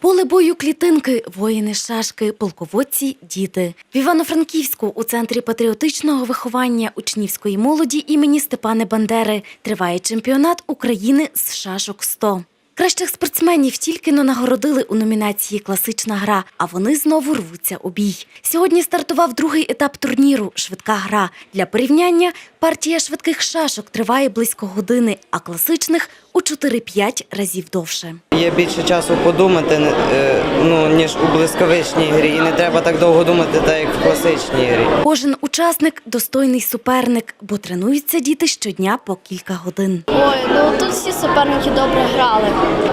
Поле бою клітинки, воїни шашки, полководці, діти. В Івано-Франківську у центрі патріотичного виховання учнівської молоді імені Степани Бандери триває чемпіонат України з шашок 100. Кращих спортсменів тільки но нагородили у номінації Класична гра, а вони знову рвуться у бій. Сьогодні стартував другий етап турніру Швидка гра. Для порівняння партія швидких шашок триває близько години, а класичних у 4-5 разів довше. Є більше часу подумати, е, ну, ніж у блискавичній грі. І не треба так довго думати, так як в класичній грі. Кожен учасник достойний суперник, бо тренуються діти щодня по кілька годин. Ой, ну тут всі суперники добре грали.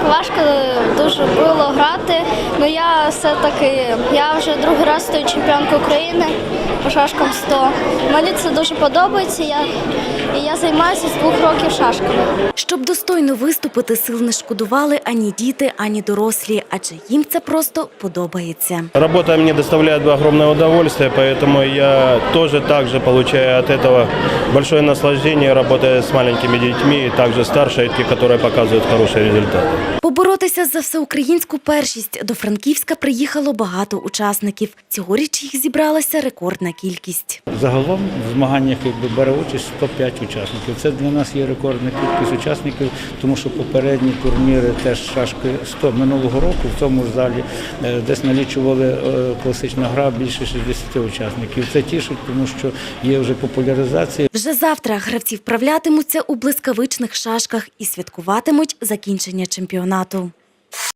Важко дуже було грати, але я все-таки я вже другий раз стою чемпіонкою України по шашкам 100. Мені це дуже подобається. Я, і я займаюся з двох років шашками. Щоб достойно виступити, сил не шкодували ані діти, ані дорослі, адже їм це просто подобається. Работа мне доставляет огромное удовольствие, поэтому я тоже также получаю от этого большое наслаждение, работая с маленькими детьми и также старшие, те, которые показывают хорошие результаты. Поборотися за всеукраїнську першість до Франківська приїхало багато учасників. Цьогоріч їх зібралася рекордна кількість. Загалом в змаганнях якби бере участь 105 учасників. Це для нас є рекордна кількість учасників, тому що попередні турніри теж шашки 100 минулого року в цьому ж залі е, десь налічували е, класична гра більше 60 учасників. Це тішить, тому що є вже популяризація. Вже завтра гравці вправлятимуться у блискавичних шашках і святкуватимуть закінчення чемпіонату.